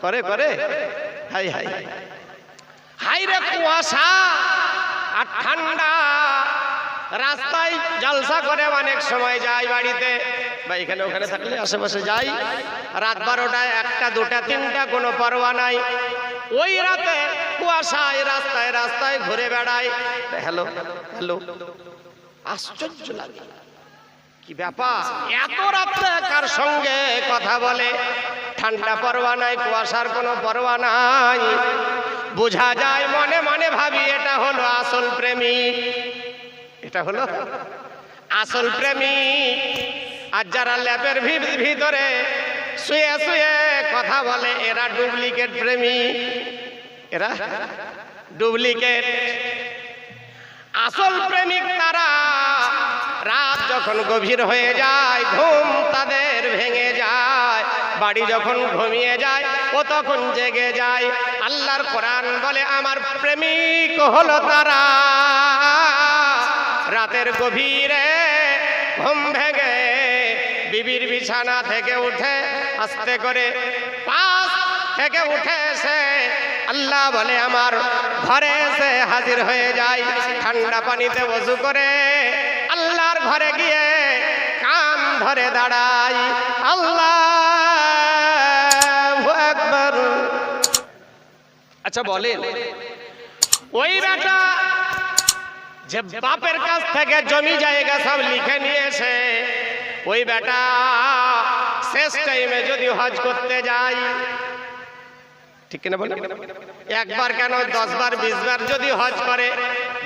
করে করে। High high. High রে কুয়াশা আর ঠান্ডা। রাস্তায় জলসা করে অনেক সময় যাই বাড়িতে। বা এখানে ওখানে থাকলে আশেপাশে যাই। রাত বারোটায় একটা, দুটা, তিনটা কোনো পরোয়া নাই। ওই রাতে কুয়াশায় রাস্তায় রাস্তায় ঘুরে বেড়ায় হ্যালো হ্যালো। আশ্চর্য লাগে। কি ব্যাপার? এত রাত্রে কার সঙ্গে কথা বলে? ঠান্ডা পরোয়া নাই, কুয়াশার কোনো পরোয়া নাই। বোঝা যায় মনে মনে ভাবি এটা হলো আসল প্রেমী। এটা হলো আসল প্রেমী। আর যারা ল্যাপের ভিতরে শুয়ে শুয়ে কথা বলে, এরা ডুপ্লিকেট প্রেমী। এরা ডুপ্লিকেট। আসল প্রেমিক তারা রাত যখন গভীর হয়ে যায়, ঘুম তাদের ভেঙে যায় বাড়ি যখন ঘুমিয়ে যায়, ও তখন জেগে যায়। আল্লাহর কোরআন বলে, আমার প্রেমিক হলো তারা। রাতের গভীরে ঘুম ভেঙে বিবির বিছানা থেকে উঠে, আস্তে করে পাশ থেকে উঠে এসে আল্লাহ বলে, আমার ঘরে এসে হাজির হয়ে যায় ঠান্ডা পানিতে বসু করে আল্লাহর ঘরে গিয়ে কান ধরে দাঁড়াই। আল্লাহ একবার আচ্ছা বলেন। ওই বেটা যে বাপের কাছ থেকে জমি জায়গা সব লিখে নিয়েছে ওই বেটা শেষ টাইমে যদি হজ করতে যাই ঠিক কিনা বলে একবার কেন দশ বার বিশ বার যদি হজ করে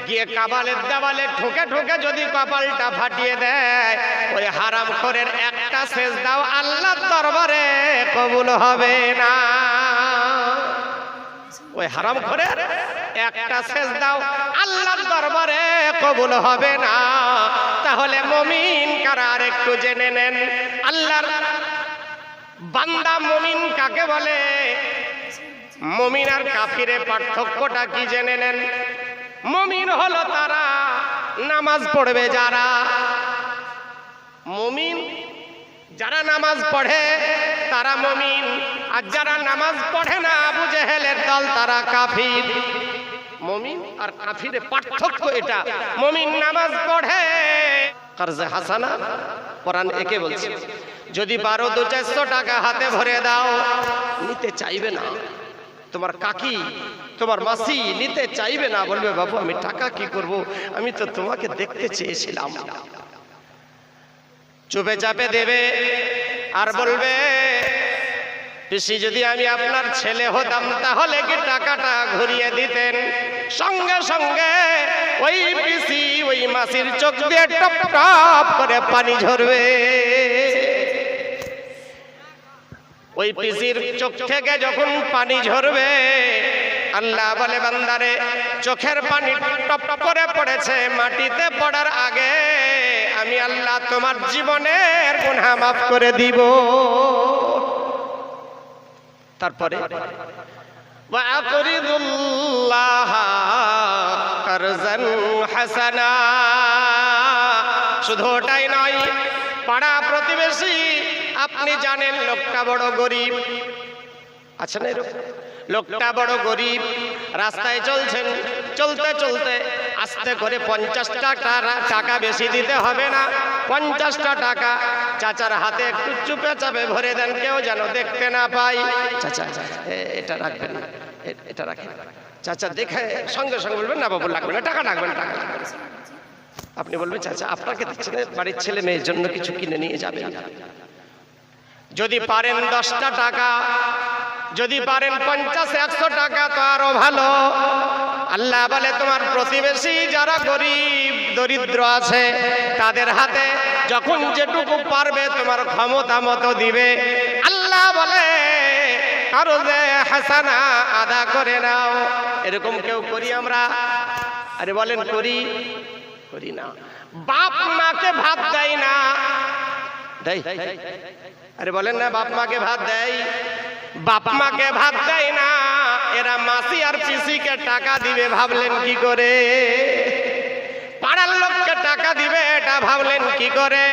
গিয়ে কাবালের দেওয়ালে ঠুকে ঠুকে যদি কপালটা ফাটিয়ে দেয়, ওই হারাম খোরের একটা শেষ দাও আল্লাহর দরবারে কবুল হবে না। ওই হারাম করে একটা শেষ দাও আল্লাহর দরবারে কবুল হবে না। তাহলে মমিন কারা একটু জেনে নেন? আল্লাহর বান্দা মমিন কাকে বলে? মমিন আর কাফিরে পার্থক্যটা কি জেনে নেন? নামাজ পড়বে যারা। মমিন যারা নামাজ পড়ে, তারা মমিন। আর যারা নামাজ পড়ে না, আবু জেহেলের দল, তারা কাফির। মমিন আর কাফিরের পার্থক্য এটা। মমিন নামাজ পড়ে। কারজে হাসানা, কোরআন একে বলছে, যদি বারো দু চারশো টাকা হাতে ভরে দাও, নিতে চাইবে না। তোমার কাকি তোমার মাসি নিতে চাইবে না, বলবে, বাবু, আমি টাকা কি করব? আমি তো তোমাকে দেখতে চেয়েছিলাম। চুপে চাপে দেবে আর বলবে, পিসি, যদি আমি আপনার ছেলে হতাম, তাহলে কি টাকাটা ঘুরিয়ে দিতেন? সঙ্গে সঙ্গে ওই পিসি, ওই মাসির চোখ দিয়ে টপ টপ করে পানি ঝরবে। ওই পিসির চোখ থেকে যখন পানি ঝরবে আল্লাহ বলে বান্দারে, চোখের পানি টপ টপ করে পড়েছে মাটিতে পড়ার আগে, আমি আল্লাহ তোমার জীবনের গুনাহ মাফ করে দিব। তারপরে হাসানা। শুধু ওটাই নয়, পাড়া প্রতিবেশী, আপনি জানেন লোকটা বড় গরিব। আচ্ছা না এরকম? লোকটা বড় গরিব রাস্তায় চলছেন। চলতে চলতে আস্তে করে পঞ্চাশটা টাকা বেশি দিতে হবে না। পঞ্চাশটা টাকা চাচার হাতে একটু চুপে চাপে ভরে দেন কেউ যেন দেখতে না পাই চাচা এটা রাখবেন না। এটা রাখেন। চাচা দেখে সঙ্গে সঙ্গে বলবেন না বাবু লাগবে না। টাকা রাখবেন টাকা রাখবেন আপনি বলবেন চাচা আপনাকে দিচ্ছে না, বাড়ির ছেলে মেয়ের জন্য কিছু কিনে নিয়ে যাবেন। যদি পারেন দশটা টাকা যদি পারেন পঞ্চাশ, একশো টাকা তো আরও ভালো। আল্লাহ বলে, তোমার প্রতিবেশী যারা গরিব, দরিদ্র আছে, তাদের হাতে যখন যেটুকু পারবে তোমার ক্ষমতা মতো দিবে। আল্লাহ বলে আরও যে হাসানা আদা করে নাও। এরকম কেউ করি আমরা? আরে বলেন, করি? করি না। বাপ মাকে ভাত দেয় না। দেয়। আরে বলেন না, বাপ মাকে ভাত দেয়? বাপ মাকে ভাত দেয় না। এরা মাসি আর পিসিকে টাকা দিবে, ভাবলেন কি করে? পাড়ার লোককে টাকা দিবে, এটা ভাবলেন কি করে?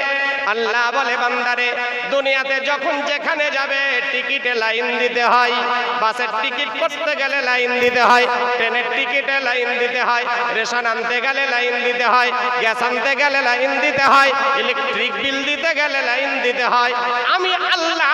আল্লাহ বলে, বান্দারে, দুনিয়াতে যখন যেখানে যাবে, টিকিটে লাইন দিতে হয়। বাসের টিকিট করতে গেলে লাইন দিতে হয়। ট্রেনের টিকিটে লাইন দিতে হয়। রেশন আনতে গেলে লাইন দিতে হয়। গ্যাস আনতে গেলে লাইন দিতে হয়। ইলেকট্রিক বিল দিতে গেলে লাইন দিতে হয়। আমি আল্লাহ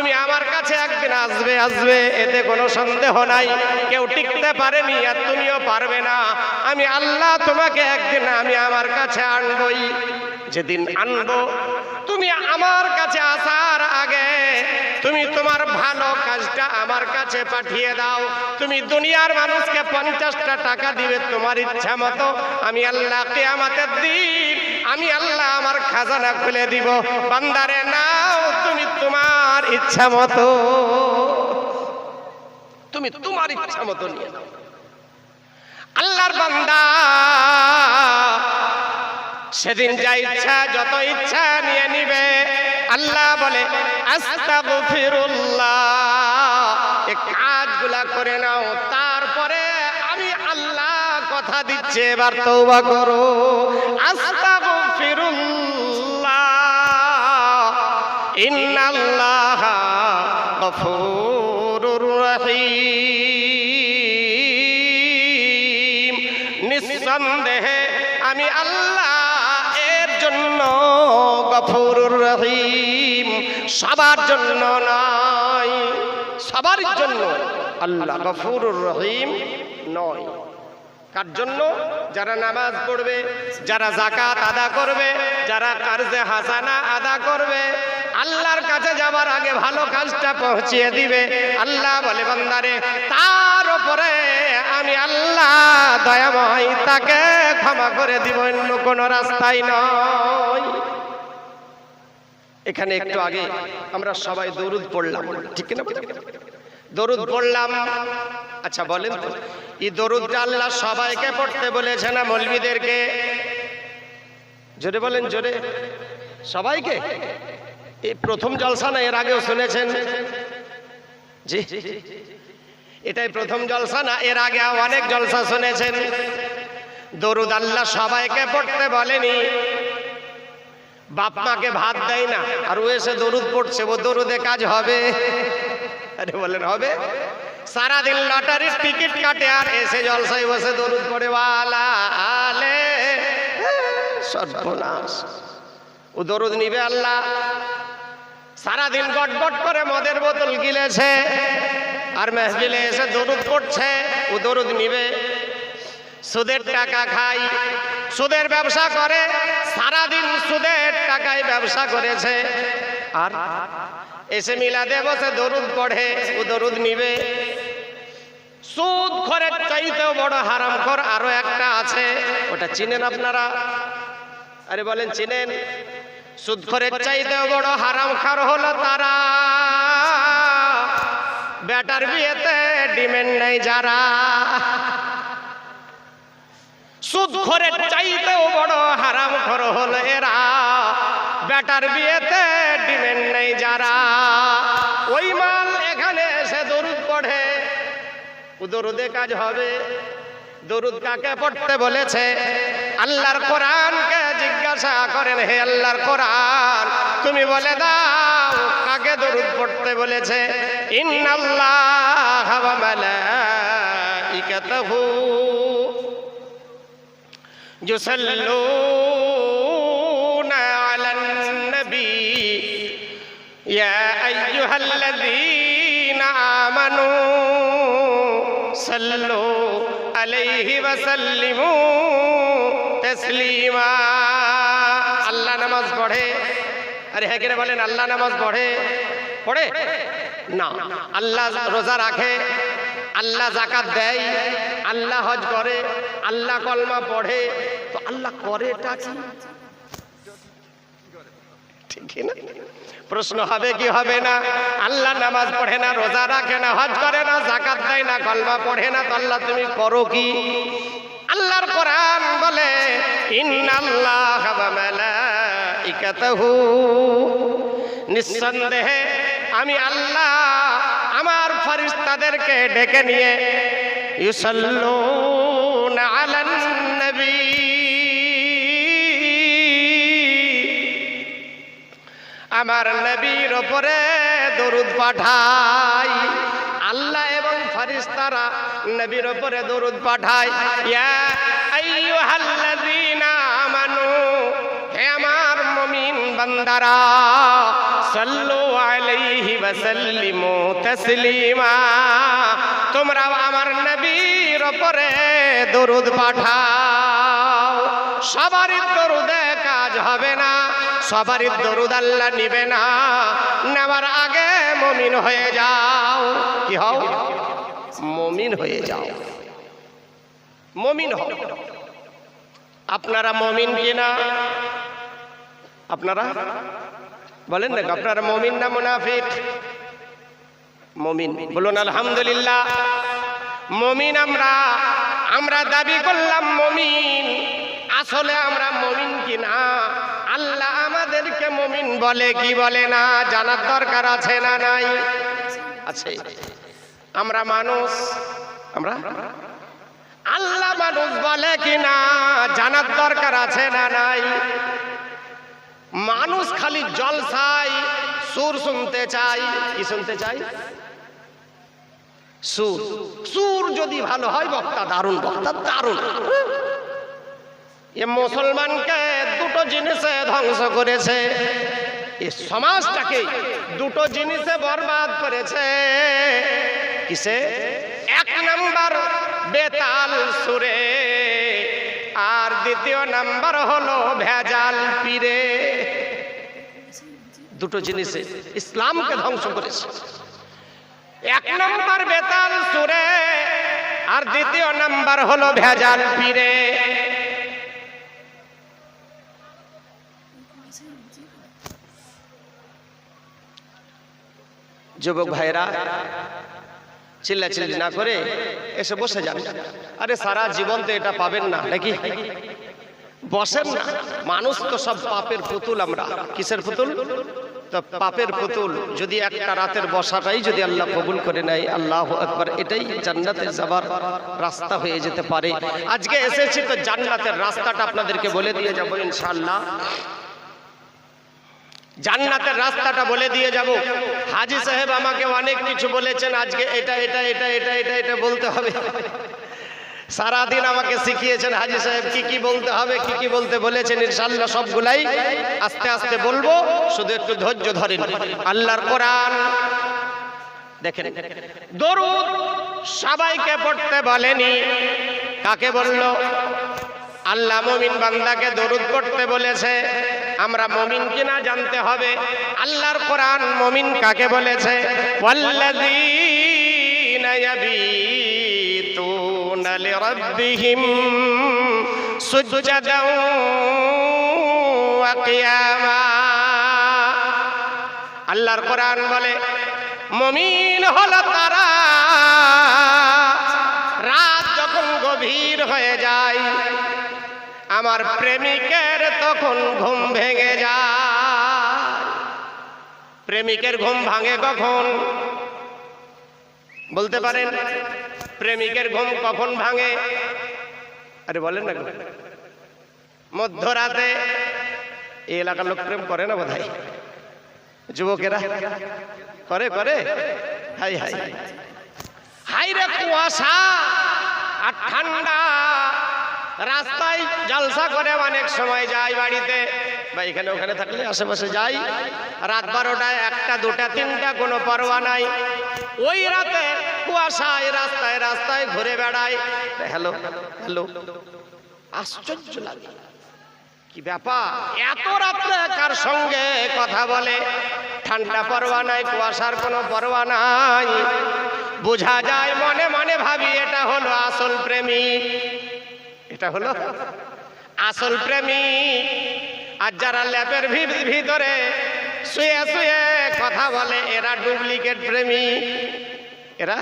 তুমি আমার কাছে একদিন আসবে আসবে, এতে কোনো সন্দেহ নাই। কেউ টিকতে পারেনি আর তুমিও পারবে না। আমি আল্লাহ তোমাকে একদিন আমি আমার কাছে আনবই। যেদিন আনব, তুমি আমার কাছে আসার আগে তুমি তোমার ভালো কাজটা আমার কাছে পাঠিয়ে দাও। তুমি দুনিয়ার মানুষকে পঞ্চাশটা টাকা দিবে তোমার ইচ্ছা মতো। আমি আল্লাহ কেয়ামাতের দিন, আমি আল্লাহ আমার খাজানা খুলে দিব। বান্দারে নাও, তুমি তোমার ইচ্ছা মতো। তুমি তোমার ইচ্ছা মতো নিয়ে নাও। আল্লাহর বান্দা সেদিন যা ইচ্ছা যত ইচ্ছা নিয়ে নিবে। আল্লাহ বলে কাজগুলা করে নাও তারপরে আমি আল্লাহ কথা দিচ্ছে এবার তওবা করো। আস্তাগফিরুল্লাহ। ইন্নাল্লাহ গফুরুর রহিম। নিঃসন্দেহে আমি আল্লাহ এর জন্য গফুরুর রহিম। সবার জন্য নয় সবার জন্য আল্লাহ গফুরুর রহিম নয়। কার জন্য? যারা নামাজ পড়বে, যারা জাকাত আদা করবে, যারা কার্জে হাসানা আদা করবে আল্লাহর কাছে যাবার আগে ভালো কাজটা পৌঁছিয়ে দিবে। আল্লাহ বলে, বান্দারে, তার উপরে আমি আল্লাহ দয়াময় তাকে ক্ষমা করে দিব, অন্য কোনো রাস্তায় নয়। এখানে একটু আগে আমরা সবাই দরুদ পড়লাম, ঠিক না দরুদ পড়লাম। আচ্ছা বলেন তো, এই দরুদটা আল্লাহ সবাইকে পড়তে বলেছে না মৌলবীদেরকে? জোরে বলেন, জোরে। সবাইকে? এই প্রথম জলসা না এর আগেও শুনেছেন? জি। এটাই প্রথম জলসা না এর আগে অনেক জলসা শুনেছেন। দরুদ আল্লাহ সবাইকে পড়তে বলেনি। বাপ মাকে ভাত দেয় না, আর ও এসে দরুদ পড়ছে, ও দরুদে কাজ হবে। আরে বলেন, হবে? সারাদিন লটারির টিকিট কাটে আর এসে জলসাই বসে দরুদ পড়ে, ওয়ালা আলে সর্বনাশ। ও দরুদ নিবে আল্লাহ। সারাদিন গটগট করে মদের বোতল গিলেছে, আর মেহবিলে এসে দরুদ পড়ছে, ও দরুদ নিবে। সুদের টাকা খাই সুদের ব্যবসা করে, সারাদিন সুদের টাকায় ব্যবসা করেছে। আর এসে মিলাদে বসে দরুদ পড়ে, ও দরুদ নিবে। সুদ খরের চাইতেও বড় হারাম খর আরও একটা আছে, ওটা চিনেন আপনারা? আরে বলেন, চিনেন? সুদ খরের চাইতেও বড় হারাম খার হলো তারা। বেটার বিয়েতে ডিমেন্ড নেই যারা। সুদ খরের চাইতেও বড় হারাম খর হলো এরা। বেটার বিয়েতে ডিমেন্ড নেই যারা। ওই মাল এখানে এসে দরুদ পড়ে। দরুদে কাজ হবে। দরুদ কাকে পড়তে বলেছে? আল্লাহর কোরআনকে জিজ্ঞাসা করেন হে আল্লাহর কোরআন তুমি বলে দাও কাকে দরুদ পড়তে বলেছে ইন্নাল্লাহ ওয়া মালাইকাতাহু يصلون على النبي يا أيها الذين آمنوا صلوا عليه وسلموا تسليما আল্লাহ নামাজ পড়ে। আরে হ্যাঁ বলেন, আল্লাহ নামাজ পড়ে? পড়ে? না। আল্লাহ রোজা রাখে, আল্লাহ জাকাত দেয়, আল্লাহ হজ করে, আল্লাহ কলমা পড়ে। তো আল্লাহ করে এটা ঠিক না? প্রশ্ন হবে কি হবে না? আল্লাহ নামাজ পড়ে না, রোজা রাখে না, হজ করে না জাকাত দেয় না, কলমা পড়ে না, তো আল্লাহ তুমি করো কি? আল্লাহর কোরআন বলে, ইন্নাল্লাহ মালাইকাতাহু। নিঃসন্দেহে আমি আল্লাহ আমার ফরিস্তাদেরকে ডেকে নিয়ে, ইউসাল্লুনা আলান নবী। আমার নবীর ওপরে দরুদ পাঠাই, আল্লাহ ফরিস্তারা নবীর ওপরে দরুদ পাঠায়, ইয়া আইয়ুহাল্লাযীনা আমানু, হে আমার মুমিন বান্দারা, সাল্লু আলাইহি ওয়া সাল্লিমু তাসলিমা, তোমরা আমার নবীর ওপরে দরুদ পাঠাও। সবারই দরুদে কাজ হবে না, সবারই দরুদ আল্লাহ নিবে না, নেওয়ার আগে মমিন হয়ে যাও। কি হও? মমিন হয়ে যাও। মমিন হও। আপনারা মমিন কিনা আপনারা? বলেন না আপনারা মমিন না মুনাফিক? মমিন। বলুন, আলহামদুলিল্লাহ। মমিন আমরা আমরা দাবি করলাম মমিন। আসলে আমরা মমিন কিনা আল্লাহ আমাদেরকে মমিন বলে কি বলে না? জানার দরকার আছে না নাই? আছে। আমরা মানুষ। আমরা? আল্লাহ মানুষ বলে কি না জানার দরকার আছে না নাই? মানুষ খালি জলসাই সুর শুনতে চাই কি শুনতে চাই সুর। সুর যদি ভালো হয়, বক্তা দারুণ বক্তা দারুণ। এ মুসলমানকে দুটো জিনিসে ধ্বংস করেছে। এ সমাজটাকে দুটো জিনিসে বরবাদ করেছে। কিসে এক নাম্বার বেতাল সুরে, আর দ্বিতীয় নাম্বার হলো ভেজাল পীরে। দুটো জিনিসে ইসলামকে ধ্বংস করেছে। এক নম্বর বেতাল সুরে, আর দ্বিতীয় নাম্বার হলো ভেজাল পীরে। যুবক ভাইরা চিল্লা চিল্লি না করে এসে বসে যান। আরে সারা জীবন তো এটা পাবেন না, নাকি? বসেন না। মানুষ তো সব পাপের পুতুল আমরা। কিসের পুতুল? তো পাপের পুতুল। যদি একটা রাতের বসাটাই যদি আল্লাহ কবুল করে নেয়, আল্লাহ একবার এটাই জান্নাতে যাবার রাস্তা হয়ে যেতে পারে। আজকে এসেছি তো জান্নাতের রাস্তাটা আপনাদেরকে বলে দিয়ে যাব ইনশাআল্লাহ। জান্নাতের রাস্তাটা বলে দিয়ে যাব। হাজি সাহেব আমাকে অনেক কিছু বলেছেন, আজকে এটা এটা এটা এটা এটা এটা বলতে হবে। সারাদিন আমাকে শিখিয়েছেন হাজি সাহেব, কি কি বলতে হবে, কি কি বলতে বলেছেন ইনশাল্লাহ সবগুলাই আস্তে আস্তে বলব, শুধু একটু ধৈর্য ধরেন। আল্লাহর কোরআন, দেখেন, দরুদ সবাইকে পড়তে বলেনি। কাকে বলল? আল্লাহ মমিন বান্দাকে দরুদ পড়তে বলেছে। আমরা মমিন কিনা জানতে হবে। আল্লাহর কোরআন মমিন কাকে বলেছে? আল্লাহর কোরআন বলে, মমিন হলো তারা। রাত যখন গভীর হয়ে যায় আমার প্রেমিকের তখন ঘুম ভেঙে যায়। প্রেমিকের ঘুম ভাঙে কখন? বলতে পারেন, প্রেমিকের ঘুম কখন ভাঙে? আরে বলেন না মধ্যরাতে এই এলাকার লোক প্রেম করে না বোধ যুবকেরা? করে করে? High high. হাই রে কুয়াশা আর ঠান্ডা। রাস্তায় জলসা করে অনেক সময় যাই বাড়িতে। বা এখানে ওখানে থাকলে আশেপাশে যাই। রাত বারোটায় একটা, দুটা, তিনটা, কোনো পরোয়া নাই। ওই রাতে কুয়াশায় রাস্তায় রাস্তায় ঘুরে বেড়ায় হ্যালো হ্যালো। আশ্চর্য লাগে। কি ব্যাপার? এত রাত্রে কার সঙ্গে কথা বলে? ঠান্ডা পরোয়া নাই, কুয়াশার কোনো পরোয়া নাই। বোঝা যায় মনে মনে ভাবি, এটা হলো আসল প্রেমিক এটা হলো আসল প্রেমী। আর যারা ল্যাপের ভিতরে শুয়ে শুয়ে কথা বলে, এরা ডুপ্লিকেট প্রেমী। এরা